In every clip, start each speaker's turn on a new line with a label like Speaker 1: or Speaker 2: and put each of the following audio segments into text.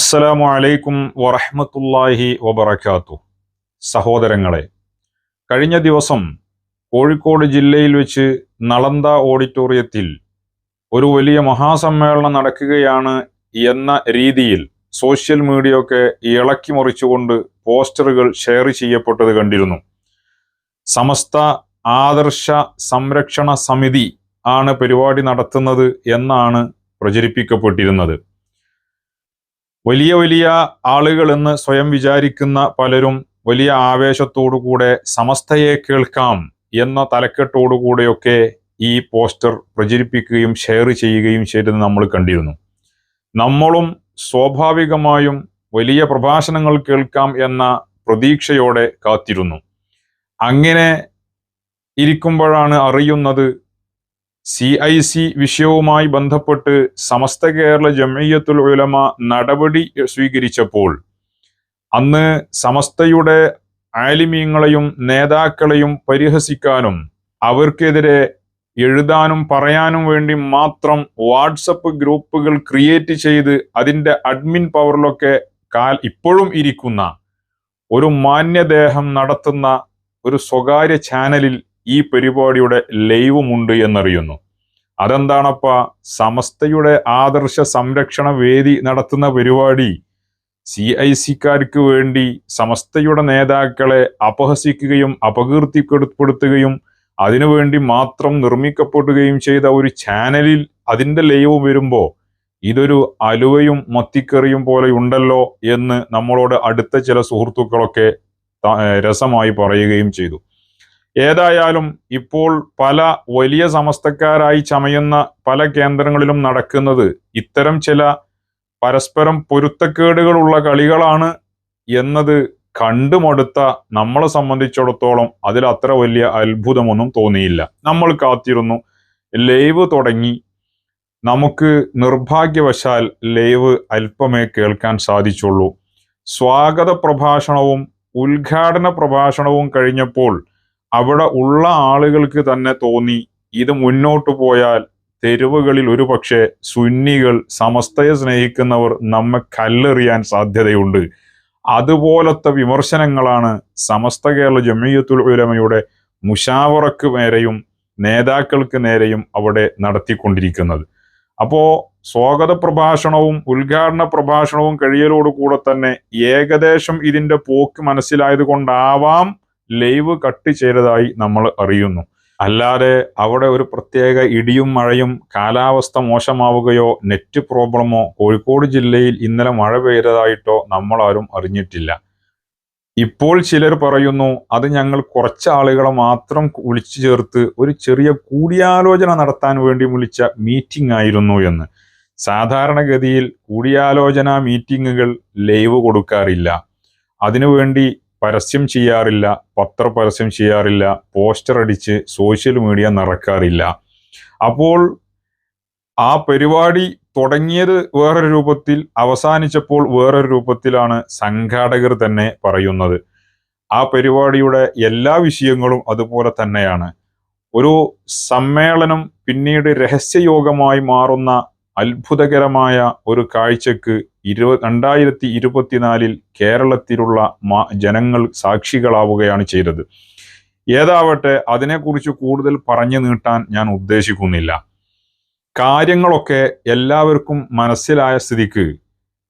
Speaker 1: അസ്സലാമു അലൈക്കും വറഹ്മത്തുള്ളാഹി വബറകാത്തു. സഹോദരങ്ങളെ കഴിഞ്ഞ ദിവസം കോഴിക്കോട് ജില്ലയിൽ വെച്ച് നളന്ത ഓഡിറ്റോറിയത്തിൽ ഒരു വലിയ മഹാസമ്മേളനം നടക്കുകയാണ് എന്ന രീതിയിൽ സോഷ്യൽ മീഡിയ ഒക്കെ ഇളക്കി മറിച്ചുകൊണ്ട് പോസ്റ്ററുകൾ ഷെയർ ചെയ്യപ്പെട്ടത് കണ്ടിരുന്നു. സമസ്ത ആദർശ സംരക്ഷണ സമിതി ആണ് പരിപാടി നടത്തുന്നത് എന്നാണ് പ്രചരിപ്പിക്കപ്പെട്ടിരുന്നത്. വലിയ വലിയ ആളുകൾ എന്ന് സ്വയം വിചാരിക്കുന്ന പലരും വലിയ ആവേശത്തോടുകൂടെ സമസ്തയെ കേൾക്കാം എന്ന തലക്കെട്ടോടുകൂടെയൊക്കെ ഈ പോസ്റ്റർ പ്രചരിപ്പിക്കുകയും ഷെയർ ചെയ്യുകയും ചെയ്തത് നമ്മൾ കണ്ടിരുന്നു. നമ്മളും സ്വാഭാവികമായും വലിയ പ്രഭാഷണങ്ങൾ കേൾക്കാം എന്ന പ്രതീക്ഷയോടെ കാത്തിരുന്നു. അങ്ങനെ ഇരിക്കുമ്പോഴാണ് അറിയുന്നത് സി ഐ സി വിഷയവുമായി ബന്ധപ്പെട്ട് സമസ്ത കേരള ജമയത്തുൽ ഉലമ നടപടി സ്വീകരിച്ചപ്പോൾ അന്ന് സമസ്തയുടെ ആലിമീങ്ങളെയും നേതാക്കളെയും പരിഹസിക്കാനും അവർക്കെതിരെ എഴുതാനും പറയാനും വേണ്ടി മാത്രം വാട്സപ്പ് ഗ്രൂപ്പുകൾ ക്രിയേറ്റ് ചെയ്ത് അതിന്റെ അഡ്മിൻ പവറിലൊക്കെ കാൽ ഇപ്പോഴും ഇരിക്കുന്ന ഒരു മാന്യദേഹം നടത്തുന്ന ഒരു സ്വകാര്യ ചാനലിൽ ഈ പരിപാടിയുടെ ലൈവുമുണ്ട് എന്നറിയുന്നു. അതെന്താണപ്പ? സമസ്തയുടെ ആദർശ സംരക്ഷണ വേദി നടത്തുന്ന പരിപാടി. സി ഐ സിക്കാർക്ക് വേണ്ടി സമസ്തയുടെ നേതാക്കളെ അപഹസിക്കുകയും അപകീർത്തിപ്പെടുത്തുകയും അതിനുവേണ്ടി മാത്രം നിർമ്മിക്കപ്പെടുകയും ചെയ്ത ഒരു ചാനലിൽ അതിന്റെ ലൈവ് വരുമ്പോൾ ഇതൊരു അലുവയും മത്തിക്കറിയും പോലെ ഉണ്ടല്ലോ എന്ന് നമ്മളോട് അടുത്ത ചില സുഹൃത്തുക്കളൊക്കെ രസമായി പറയുകയും ചെയ്തു. ഏതായാലും ഇപ്പോൾ പല വലിയ സമസ്തക്കാരായി ചമയുന്ന പല കേന്ദ്രങ്ങളിലും നടക്കുന്നത് ഇത്തരം ചില പരസ്പരം പൊരുത്തക്കേടുകളുള്ള കളികളാണ് എന്നത് കണ്ടുമടുത്ത നമ്മളെ സംബന്ധിച്ചിടത്തോളം അതിൽ അത്ര വലിയ അത്ഭുതമൊന്നും തോന്നിയില്ല. നമ്മൾ കാത്തിരുന്നു. ലൈവ് തുടങ്ങി. നമുക്ക് നിർഭാഗ്യവശാൽ ലൈവ് അല്പമേ കേൾക്കാൻ സാധിച്ചുള്ളൂ. സ്വാഗത പ്രഭാഷണവും ഉദ്ഘാടന പ്രഭാഷണവും കഴിഞ്ഞപ്പോൾ അവിടെ ഉള്ള ആളുകൾക്ക് തന്നെ തോന്നി ഇത് മുന്നോട്ട് പോയാൽ തെരുവുകളിൽ ഒരു പക്ഷേ സുന്നികൾ സമസ്തയെ സ്നേഹിക്കുന്നവർ നമ്മെ കല്ലെറിയാൻ സാധ്യതയുണ്ട്. അതുപോലത്തെ വിമർശനങ്ങളാണ് സമസ്ത കേരള ജമീയത്തുൽ ഉലമയുടെ മുഷാവറക്ക് നേരെയും നേതാക്കൾക്ക് നേരെയും അവിടെ നടത്തിക്കൊണ്ടിരിക്കുന്നത്. അപ്പോൾ സ്വാഗത പ്രഭാഷണവും ഉദ്ഘാടന പ്രഭാഷണവും കഴിയലോടുകൂടെ തന്നെ ഏകദേശം ഇതിന്റെ പോക്ക് മനസ്സിലായത് കൊണ്ടാവാം. ലൈവ് കട്ട് ചെയ്തതായി നമ്മൾ അറിയുന്നു. അല്ലാതെ അവിടെ ഒരു പ്രത്യേക ഇടിയും മഴയും കാലാവസ്ഥ മോശമാവുകയോ നെറ്റ് പ്രോബ്ലമോ കോഴിക്കോട് ജില്ലയിൽ ഇന്നലെ മഴ പെയ്തതായിട്ടോ നമ്മളാരും അറിഞ്ഞിട്ടില്ല. ഇപ്പോൾ ചിലർ പറയുന്നു അത് ഞങ്ങൾ കുറച്ച് ആളുകളെ മാത്രം വിളിച്ചു ചേർത്ത് ഒരു ചെറിയ കൂടിയാലോചന നടത്താൻ വേണ്ടി വിളിച്ച മീറ്റിംഗ് ആയിരുന്നു എന്ന്. സാധാരണഗതിയിൽ കൂടിയാലോചന മീറ്റിങ്ങുകൾ ലൈവ് കൊടുക്കാറില്ല. അതിനുവേണ്ടി പരസ്യം ചെയ്യാറില്ല പത്രപരസ്യം ചെയ്യാറില്ല പോസ്റ്റർ അടിച്ച് സോഷ്യൽ മീഡിയ നിറക്കാറില്ല അപ്പോൾ ആ പരിപാടി തുടങ്ങിയത് വേറൊരു രൂപത്തിൽ അവസാനിച്ചപ്പോൾ വേറൊരു രൂപത്തിലാണ് സംഘാടകർ തന്നെ പറയുന്നത്. ആ പരിപാടിയുടെ എല്ലാ വിഷയങ്ങളും അതുപോലെ തന്നെയാണ്. ഒരു സമ്മേളനം പിന്നീട് രഹസ്യയോഗമായി മാറുന്ന അത്ഭുതകരമായ ഒരു കാഴ്ചക്ക് ഇരുപ രണ്ടായിരത്തി ഇരുപത്തിനാലിൽ കേരളത്തിലുള്ള മാ- ജനങ്ങൾ സാക്ഷികളാവുകയാണ് ചെയ്തത്. ഏതാവട്ടെ അതിനെക്കുറിച്ച് കൂടുതൽ പറഞ്ഞു നീട്ടാൻ ഞാൻ ഉദ്ദേശിക്കുന്നില്ല. കാര്യങ്ങളൊക്കെ എല്ലാവർക്കും മനസ്സിലായ സ്ഥിതിക്ക്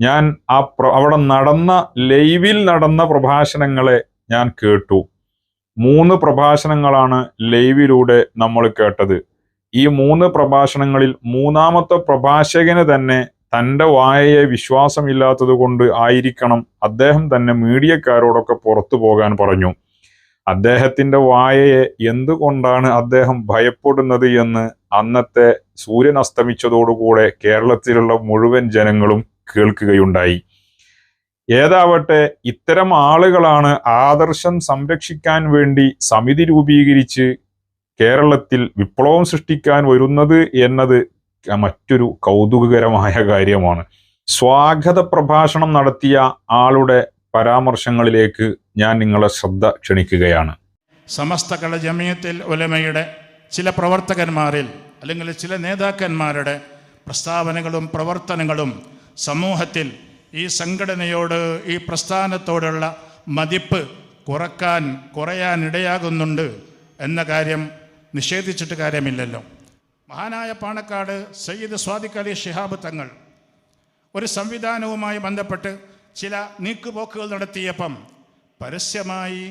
Speaker 1: ഞാൻ ആ അവിടെ നടന്ന ലൈവിൽ നടന്ന പ്രഭാഷണങ്ങളെ ഞാൻ കേട്ടു. മൂന്ന് പ്രഭാഷണങ്ങളാണ് ലൈവിലൂടെ നമ്മൾ കേട്ടത്. ഈ മൂന്ന് പ്രഭാഷണങ്ങളിൽ മൂന്നാമത്തെ പ്രഭാഷകന് തന്നെ തന്റെ വായയെ വിശ്വാസമില്ലാത്തത് കൊണ്ട് ആയിരിക്കണം. അദ്ദേഹം തന്നെ മീഡിയക്കാരോടൊക്കെ പുറത്തു പോകാൻ പറഞ്ഞു. അദ്ദേഹത്തിന്റെ വായയെ എന്തുകൊണ്ടാണ് അദ്ദേഹം ഭയപ്പെടുന്നത് എന്ന് അന്നത്തെ സൂര്യൻ അസ്തമിച്ചതോടുകൂടെ കേരളത്തിലുള്ള മുഴുവൻ ജനങ്ങളും കേൾക്കുകയുണ്ടായി. ഏതാവട്ടെ ഇത്തരം ആളുകളാണ് ആദർശം സംരക്ഷിക്കാൻ വേണ്ടി സമിതി രൂപീകരിച്ച് കേരളത്തിൽ വിപ്ലവം സൃഷ്ടിക്കാൻ വരുന്നത് എന്നത് മറ്റൊരു കൗതുകകരമായ കാര്യമാണ്. സ്വാഗത പ്രഭാഷണം നടത്തിയ ആളുടെ പരാമർശങ്ങളിലേക്ക് ഞാൻ നിങ്ങളെ ശ്രദ്ധ ക്ഷണിക്കുകയാണ്.
Speaker 2: സമസ്ത കള ജമിയത്തിൽ ഉലമയുടെ ചില പ്രവർത്തകന്മാരിൽ അല്ലെങ്കിൽ ചില നേതാക്കന്മാരുടെ പ്രസ്താവനകളും പ്രവർത്തനങ്ങളും സമൂഹത്തിൽ ഈ സംഘടനയോട് ഈ പ്രസ്ഥാനത്തോടുള്ള മതിപ്പ് കുറയ്ക്കാൻ കുറയാൻ ഇടയാകുന്നുണ്ട് എന്ന കാര്യം നിഷേധിച്ചിട്ട് കാര്യമില്ലല്ലോ. മഹാനായ പാണക്കാട് സയ്യിദ് സ്വാദിഖ് അലി ഷിഹാബ് തങ്ങൾ ഒരു സംവിധാനവുമായി ബന്ധപ്പെട്ട് ചില നീക്കുപോക്കുകൾ നടത്തിയപ്പം പരസ്യമായി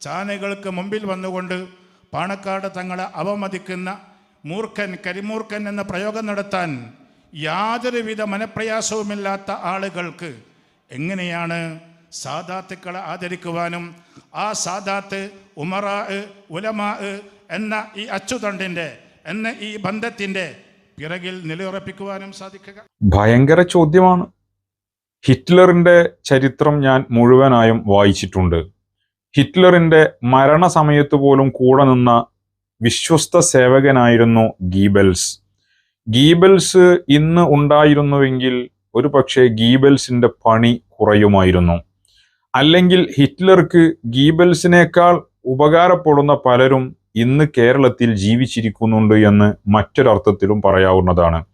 Speaker 2: ചാനലുകൾക്ക് മുമ്പിൽ വന്നുകൊണ്ട് പാണക്കാട് തങ്ങളെ അവമതിക്കുന്ന മൂർഖൻ കരിമൂർഖൻ എന്ന പ്രയോഗം നടത്താൻ യാതൊരുവിധ മനപ്രയാസവുമില്ലാത്ത ആളുകൾക്ക് എങ്ങനെയാണ് സാദാത്തുക്കളെ ആദരിക്കുവാനും ആ സാദാത്ത് ഉമറാ ഉലമാ എന്ന ഈ അച്ചുതണ്ടിന്റെ എന്ന ഈ ബന്ധത്തിന്റെ പിറകിൽ നിലയുറപ്പിക്കുവാനും സാധിക്കുക.
Speaker 1: ഭയങ്കര ചോദ്യമാണ്. ഹിറ്റ്ലറിന്റെ ചരിത്രം ഞാൻ മുഴുവനായും വായിച്ചിട്ടുണ്ട്. ഹിറ്റ്ലറിന്റെ മരണസമയത്ത് പോലും കൂടെ നിന്ന വിശ്വസ്ത സേവകനായിരുന്നു ഗീബൽസ്. ഗീബൽസ് ഇന്ന് ഉണ്ടായിരുന്നുവെങ്കിൽ ഒരു പക്ഷേ ഗീബൽസിന്റെ പണി കുറയുമായിരുന്നു. അല്ലെങ്കിൽ ഹിറ്റ്ലർക്ക് ഗീബൽസിനേക്കാൾ ഉപകാരപ്പെടുന്ന പലരും ഇന്ന് കേരളത്തിൽ ജീവിച്ചിരിക്കുന്നുണ്ട് എന്ന് മറ്റൊരർത്ഥത്തിലും പറയാവുന്നതാണ്.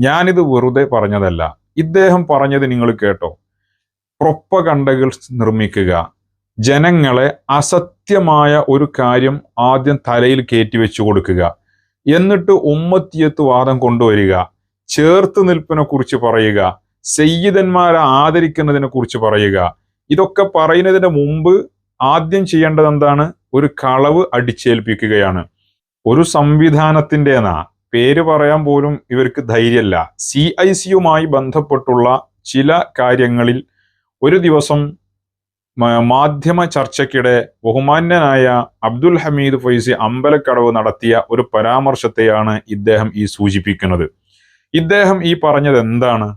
Speaker 1: ഞാനിത് വെറുതെ പറഞ്ഞതല്ല. ഇദ്ദേഹം പറഞ്ഞത് നിങ്ങൾ കേട്ടോ. പ്രൊപ്പകണ്ടകൾ നിർമ്മിക്കുക. ജനങ്ങളെ അസത്യമായ ഒരു കാര്യം ആദ്യം തലയിൽ കയറ്റി വെച്ചു കൊടുക്കുക. എന്നിട്ട് ഉമ്മത്തിയത്ത് വാദം കൊണ്ടുവരിക. ചേർത്ത് നിൽപ്പിനെ കുറിച്ച് പറയുക. സയ്യിദന്മാരെ ആദരിക്കുന്നതിനെ കുറിച്ച് പറയുക. ഇതൊക്കെ പറയുന്നതിന് മുമ്പ് ആദ്യം ചെയ്യേണ്ടത് എന്താണ്? ഒരു കളവ് അടിച്ചേൽപ്പിക്കുകയാണ്. ഒരു സംവിധാനത്തിന്റെനാ പേര് പറയാൻ പോലും ഇവർക്ക് ധൈര്യമല്ല. സി ഐ സിയുമായി ബന്ധപ്പെട്ടുള്ള ചില കാര്യങ്ങളിൽ ഒരു ദിവസം മാധ്യമ ചർച്ചയ്ക്കിടെ ബഹുമാന്യനായ അബ്ദുൽ ഹമീദ് ഫൈസി അമ്പലക്കടവ് നടത്തിയ ഒരു പരാമർശത്തെയാണ് ഇദ്ദേഹം ഈ സൂചിപ്പിക്കുന്നത്. ഇദ്ദേഹം ഈ പറഞ്ഞത് എന്താണ്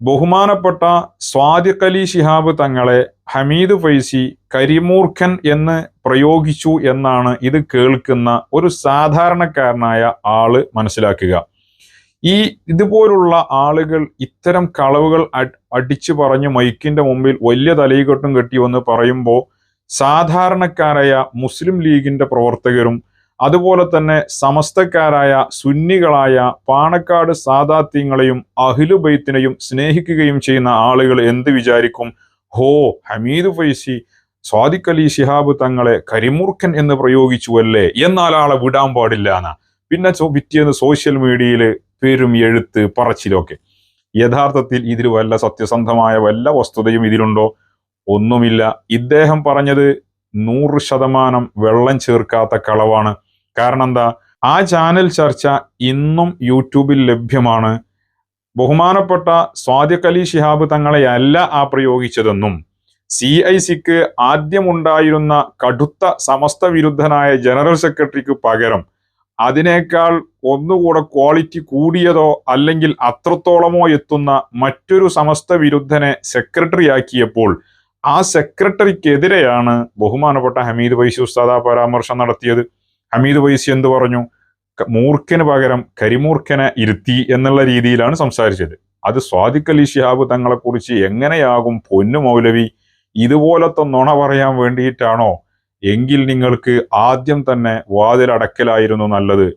Speaker 1: ബഹുമാനപ്പെട്ട സ്വാദിഖലി ശിഹാബ് തങ്ങളെ ഹമീദ് ഫൈസി കരിമൂർഖൻ എന്ന് പ്രയോഗിച്ചു എന്നാണ് ഇത് കേൾക്കുന്ന ഒരു സാധാരണക്കാരനായ ആൾ മനസ്സിലാക്കുക. ഈ ഇതുപോലുള്ള ആളുകൾ ഇത്തരം കളവുകൾ അടിച്ചു പറഞ്ഞ് മൈക്കിന്റെ മുമ്പിൽ വലിയ തലയിക്കെട്ടും കെട്ടി വന്ന് പറയുമ്പോൾ സാധാരണക്കാരായ മുസ്ലിം ലീഗിന്റെ പ്രവർത്തകരും അതുപോലെ തന്നെ സമസ്തക്കാരായ സുന്നികളായ പാണക്കാട് സാദാത്യങ്ങളെയും അഹിലുബൈത്തിനെയും സ്നേഹിക്കുകയും ചെയ്യുന്ന ആളുകൾ എന്ത് വിചാരിക്കും? ഹോ ഹമീദ് ഫൈസി സ്വാദിഖ് അലി ശിഹാബ് തങ്ങളെ കരിമൂർഖൻ എന്ന് പ്രയോഗിച്ചുവല്ലേ? എന്നാൽ ആളെ വിടാൻ പാടില്ല എന്നാ. പിന്നെ പിറ്റേന്ന് സോഷ്യൽ മീഡിയയിൽ പേരും എഴുത്ത് പറച്ചിലൊക്കെ. യഥാർത്ഥത്തിൽ ഇതിൽ വല്ല സത്യസന്ധമായ വല്ല വസ്തുതയും ഇതിലുണ്ടോ? ഒന്നുമില്ല. ഇദ്ദേഹം പറഞ്ഞത് നൂറ് ശതമാനം വെള്ളം ചേർക്കാത്ത കളവാണ്. കാരണം എന്താ? ആ ചാനൽ ചർച്ച ഇന്നും യൂട്യൂബിൽ ലഭ്യമാണ്. ബഹുമാനപ്പെട്ട സ്വാദിഖ് അലി ശിഹാബ് തങ്ങളെയല്ല ആ പ്രയോഗിച്ചതെന്നും സി ഐ സിക്ക് ആദ്യമുണ്ടായിരുന്ന കടുത്ത സമസ്ത വിരുദ്ധനായ ജനറൽ സെക്രട്ടറിക്ക് പകരം അതിനേക്കാൾ ഒന്നുകൂടെ ക്വാളിറ്റി കൂടിയതോ അല്ലെങ്കിൽ അത്രത്തോളമോ എത്തുന്ന മറ്റൊരു സമസ്ത വിരുദ്ധനെ സെക്രട്ടറി ആക്കിയപ്പോൾ ആ സെക്രട്ടറിക്കെതിരെയാണ് ബഹുമാനപ്പെട്ട ഹമീദ് വൈസി ഉസ്താദ പരാമർശം നടത്തിയത്. ഹമീദ് വൈസി എന്ത് പറഞ്ഞു? മൂർഖന് പകരം കരിമൂർഖനെ ഇരുത്തി എന്നുള്ള രീതിയിലാണ് സംസാരിച്ചത്. അത് സ്വാദിഖ് അലി ഷിഹാബ് തങ്ങളെ കുറിച്ച് എങ്ങനെയാകും പൊന്നു മൗലവി? ഇതുപോലത്തെ നുണ പറയാൻ വേണ്ടിയിട്ടാണോ? എങ്കിൽ നിങ്ങൾക്ക് ആദ്യം തന്നെ വാതിലടക്കലായിരുന്നു നല്ലത്.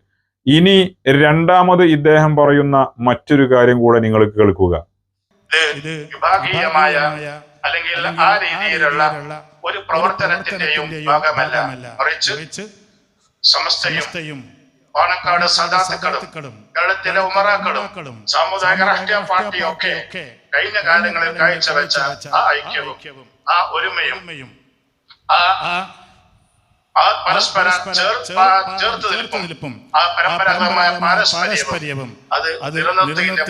Speaker 1: ഇനി രണ്ടാമത് ഇദ്ദേഹം പറയുന്ന മറ്റൊരു കാര്യം കൂടെ നിങ്ങൾക്ക് കേൾക്കുക.
Speaker 2: ഇത്
Speaker 3: വിഭാഗീയമായ അല്ലെങ്കിൽ ആ രീതിയിലുള്ള ഒരു പ്രവർത്തനത്തിന്റെയും ഭാഗമല്ല. മറിച്ച് സമസ്തയും പാണക്കാട് സദാത്തുക്കളും കേരളത്തിലെ ഉമറാക്കളും സാമുദായിക രാഷ്ട്രീയ പാർട്ടിയൊക്കെ കഴിഞ്ഞ കാലങ്ങളിൽ കാഴ്ചവെച്ച ആ ഐക്യവും ആ ഒരുമയും ആ
Speaker 2: ആ
Speaker 3: ആ പരസ്പര ആ ചേർത്ത് നിൽപ്പും. ആ പരമ്പരാഗതമായ പാരസ്പര്യവും അത്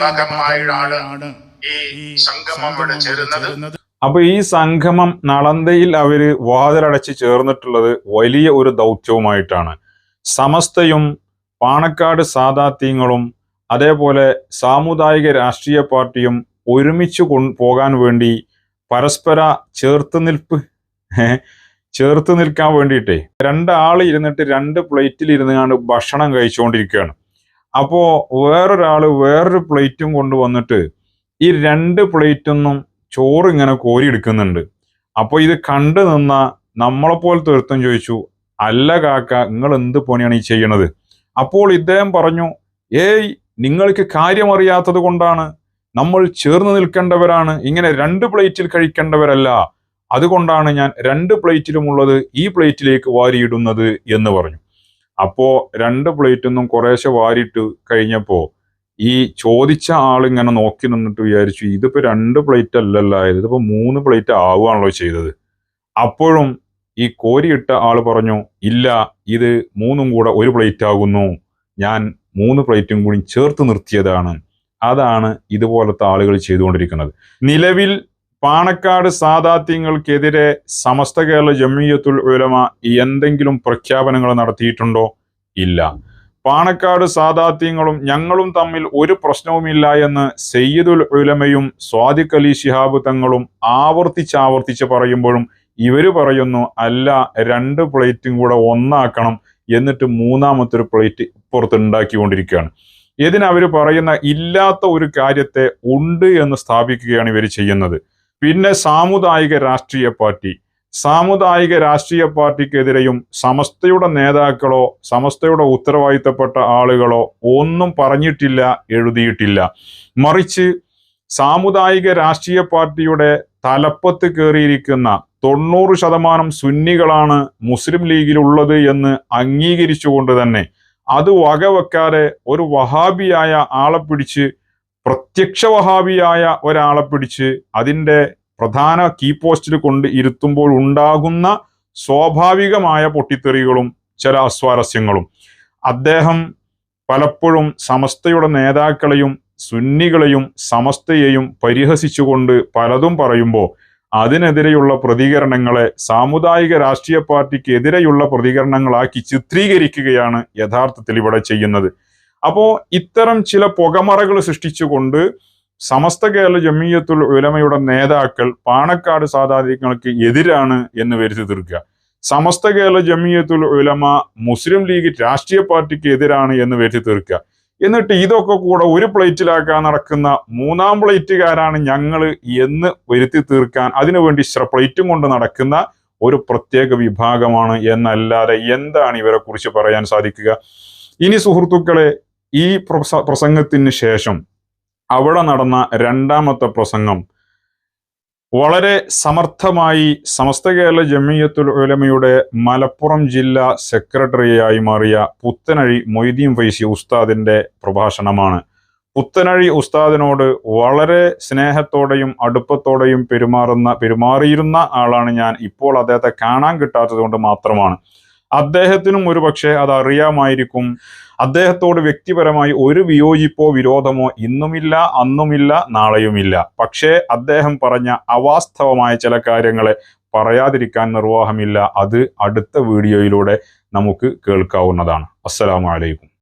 Speaker 3: ഭാഗമായാണ് ഈ സംഗമം ഇവിടെ ചേരുന്നത്.
Speaker 1: അപ്പൊ ഈ സംഗമം നളന്തയിൽ അവർ വാതിലടച്ച് ചേർന്നിട്ടുള്ളത് വലിയ ഒരു ദൗത്യവുമായിട്ടാണ്. സമസ്തയും പാണക്കാട് സാദാത്യങ്ങളും അതേപോലെ സാമുദായിക രാഷ്ട്രീയ പാർട്ടിയും ഒരുമിച്ച് കൊ പോകാൻ വേണ്ടി പരസ്പര ചേർത്ത് നിൽപ്പ് ചേർത്ത് നിൽക്കാൻ വേണ്ടിയിട്ടേ. രണ്ടാൾ ഇരുന്നിട്ട് രണ്ട് പ്ലേറ്റിൽ ഇരുന്നുകൊണ്ട് ഭക്ഷണം കഴിച്ചുകൊണ്ടിരിക്കുകയാണ് അപ്പോൾ വേറൊരാൾ വേറൊരു പ്ലേറ്റും കൊണ്ടുവന്നിട്ട് ഈ രണ്ട് പ്ലേറ്റൊന്നും ചോറ് ഇങ്ങനെ കോരിയെടുക്കുന്നുണ്ട് അപ്പോൾ ഇത് കണ്ടു നിന്ന നമ്മളെപ്പോലത്തെ ഒരുത്തം ചോദിച്ചു അല്ല കാക്ക നിങ്ങൾ എന്ത് പണിയാണ് ഈ ചെയ്യണത്? അപ്പോൾ ഇദ്ദേഹം പറഞ്ഞു ഏയ് നിങ്ങൾക്ക് കാര്യമറിയാത്തത് കൊണ്ടാണ് നമ്മൾ ചേർന്ന് നിൽക്കേണ്ടവരാണ്. ഇങ്ങനെ രണ്ട് പ്ലേറ്റിൽ കഴിക്കേണ്ടവരല്ല. അതുകൊണ്ടാണ് ഞാൻ രണ്ട് പ്ലേറ്റിലുമുള്ളത് ഈ പ്ലേറ്റിലേക്ക് വാരിയിടുന്നത് എന്ന് പറഞ്ഞു. അപ്പോൾ രണ്ട് പ്ലേറ്റൊന്നും കുറേശ്ശെ വാരിയിട്ട് കഴിഞ്ഞപ്പോൾ ഈ ചോദിച്ച ആളിങ്ങനെ നോക്കി നിന്നിട്ട് വിചാരിച്ചു ഇതിപ്പോ രണ്ട് പ്ലേറ്റ് അല്ലല്ല ഇതിപ്പോ മൂന്ന് പ്ലേറ്റ് ആവുകയാണല്ലോ ചെയ്തത്. അപ്പോഴും ഈ കോരിയിട്ട ആൾ പറഞ്ഞു ഇല്ല ഇത് മൂന്നും കൂടെ ഒരു പ്ലേറ്റ് ആകുന്നു. ഞാൻ മൂന്ന് പ്ലേറ്റും കൂടി ചേർത്ത് നിർത്തിയതാണ്. അതാണ് ഇതുപോലത്തെ ആളുകൾ ചെയ്തുകൊണ്ടിരിക്കുന്നത്. നിലവിൽ പാണക്കാട് സാദാത്യങ്ങൾക്കെതിരെ സമസ്ത കേരള ജമിയത്തുൽ ഉലമ എന്തെങ്കിലും പ്രഖ്യാപനങ്ങൾ നടത്തിയിട്ടുണ്ടോ? ഇല്ല. പാണക്കാട് സാദാത്യങ്ങളും ഞങ്ങളും തമ്മിൽ ഒരു പ്രശ്നവുമില്ല എന്ന് സയ്യിദുൽ ഉലമയും സ്വാദിഖ് അലി ശിഹാബ് തങ്ങളും ആവർത്തിച്ചാവർത്തിച്ച് ആവർത്തിച്ച് പറയുമ്പോഴും ഇവർ പറയുന്നു അല്ല രണ്ട് പ്ലേറ്റും കൂടെ ഒന്നാക്കണം എന്നിട്ട് മൂന്നാമത്തെ ഒരു പ്ലേറ്റ് ഇപ്പുറത്ത് ഉണ്ടാക്കിക്കൊണ്ടിരിക്കുകയാണ് ഇതിനവർ പറയുന്ന ഇല്ലാത്ത ഒരു കാര്യത്തെ ഉണ്ട് എന്ന് സ്ഥാപിക്കുകയാണ് ഇവർ ചെയ്യുന്നത്. പിന്നെ സാമുദായിക രാഷ്ട്രീയ പാർട്ടി. സാമുദായിക രാഷ്ട്രീയ പാർട്ടിക്കെതിരെയും സമസ്തയുടെ നേതാക്കളോ സമസ്തയുടെ ഉത്തരവാദിത്തപ്പെട്ട ആളുകളോ ഒന്നും പറഞ്ഞിട്ടില്ല എഴുതിയിട്ടില്ല. മറിച്ച് സാമുദായിക രാഷ്ട്രീയ പാർട്ടിയുടെ തലപ്പത്ത് കയറിയിരിക്കുന്ന തൊണ്ണൂറ് ശതമാനം സുന്നികളാണ് മുസ്ലിം ലീഗിലുള്ളത് എന്ന് അംഗീകരിച്ചുകൊണ്ട് തന്നെ അത് വകവെക്കാതെ ഒരു വഹാബിയായ ആളെ പിടിച്ച് പ്രത്യക്ഷ വഹാബിയായ ഒരാളെ പിടിച്ച് അതിന്റെ പ്രധാന കീ പോസ്റ്റിൽ കൊണ്ട് ഇരുത്തുമ്പോൾ ഉണ്ടാകുന്ന സ്വാഭാവികമായ പൊട്ടിത്തെറികളും ചില അസ്വാരസ്യങ്ങളും. അദ്ദേഹം പലപ്പോഴും സമസ്തയുടെ നേതാക്കളെയും സുന്നികളെയും സമസ്തയെയും പരിഹസിച്ചുകൊണ്ട് പലതും പറയുമ്പോൾ അതിനെതിരെയുള്ള പ്രതികരണങ്ങളെ സാമുദായിക രാഷ്ട്രീയ പാർട്ടിക്ക് എതിരെയുള്ള പ്രതികരണങ്ങളാക്കി ചിത്രീകരിക്കുകയാണ് യഥാർത്ഥത്തിൽ ഇവിടെ ചെയ്യുന്നത്. അപ്പോൾ ഇത്തരം ചില പുകമറകൾ സൃഷ്ടിച്ചുകൊണ്ട് സമസ്ത കേരള ജമീയത്തുൽ ഉലമയുടെ നേതാക്കൾ പാണക്കാട് സാധാരണങ്ങൾക്ക് എതിരാണ് എന്ന് വരുത്തി തീർക്കുക. സമസ്ത കേരള ജമീയത്തുൽ ഉലമ മുസ്ലിം ലീഗ് രാഷ്ട്രീയ പാർട്ടിക്ക് എതിരാണ് എന്ന് വരുത്തി തീർക്കുക. എന്നിട്ട് ഇതൊക്കെ കൂടെ ഒരു പ്ലേറ്റിലാക്കാൻ നടക്കുന്ന മൂന്നാം പ്ലേറ്റുകാരാണ് ഞങ്ങൾ എന്ന് വരുത്തി തീർക്കാൻ അതിനുവേണ്ടി പ്ലേറ്റും കൊണ്ട് നടക്കുന്ന ഒരു പ്രത്യേക വിഭാഗമാണ് എന്നല്ലാതെ എന്താണ് ഇവരെ കുറിച്ച് പറയാൻ സാധിക്കുക? ഇനി സുഹൃത്തുക്കളെ ഈ പ്രസംഗത്തിന് ശേഷം അവിടെ നടന്ന രണ്ടാമത്തെ പ്രസംഗം വളരെ സമർത്ഥമായി സമസ്ത കേരള ജമിയത്തുൽ ഉലമയുടെ മലപ്പുറം ജില്ലാ സെക്രട്ടറിയായി മാറിയ പുത്തനഴി മൊയ്തീൻ ഫൈസി ഉസ്താദിന്റെ പ്രഭാഷണമാണ്. പുത്തനഴി ഉസ്താദിനോട് വളരെ സ്നേഹത്തോടെയും അടുപ്പത്തോടെയും പെരുമാറുന്ന പെരുമാറിയിരുന്ന ആളാണ് ഞാൻ. ഇപ്പോൾ അദ്ദേഹത്തെ കാണാൻ കിട്ടാത്തത് കൊണ്ട് മാത്രമാണ്. അദ്ദേഹത്തിനും ഒരു പക്ഷേ അത് അറിയാമായിരിക്കും. അദ്ദേഹത്തോട് വ്യക്തിപരമായി ഒരു വിയോജിപ്പോ വിരോധമോ ഇന്നുമില്ല അന്നുമില്ല നാളെയുമില്ല. പക്ഷേ അദ്ദേഹം പറഞ്ഞ അവാസ്തവമായ ചില കാര്യങ്ങളെ പറയാതിരിക്കാൻ നിർവാഹമില്ല. അത് അടുത്ത വീഡിയോയിലൂടെ നമുക്ക് കേൾക്കാവുന്നതാണ്. അസ്സലാമു അലൈക്കും.